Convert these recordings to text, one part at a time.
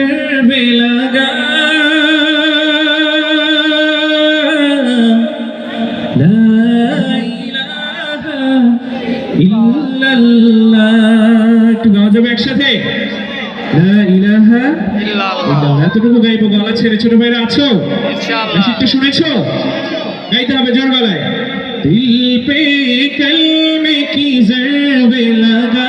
করবে লাগা একসাথে এতটুকু গাইবো গলা ছেড়ে ছোট ভাইরা আছো একটু শুনেছো গাইতে হবে জোর গলায় দিল পে কলমে কি জরবে লাগা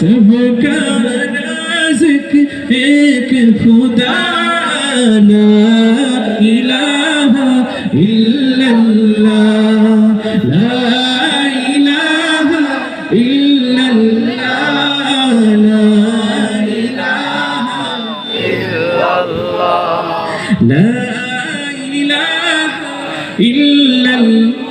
सबका राज़िक एक खुदा ला इलाहा इल्लल्लाह ला इलाहा इल्लल्लाह ला इलाहा इल्लल्लाह ला इलाहा इल्लल्लाह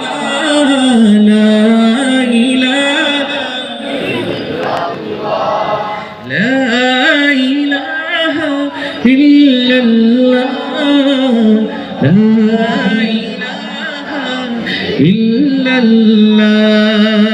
لا إله إلا الله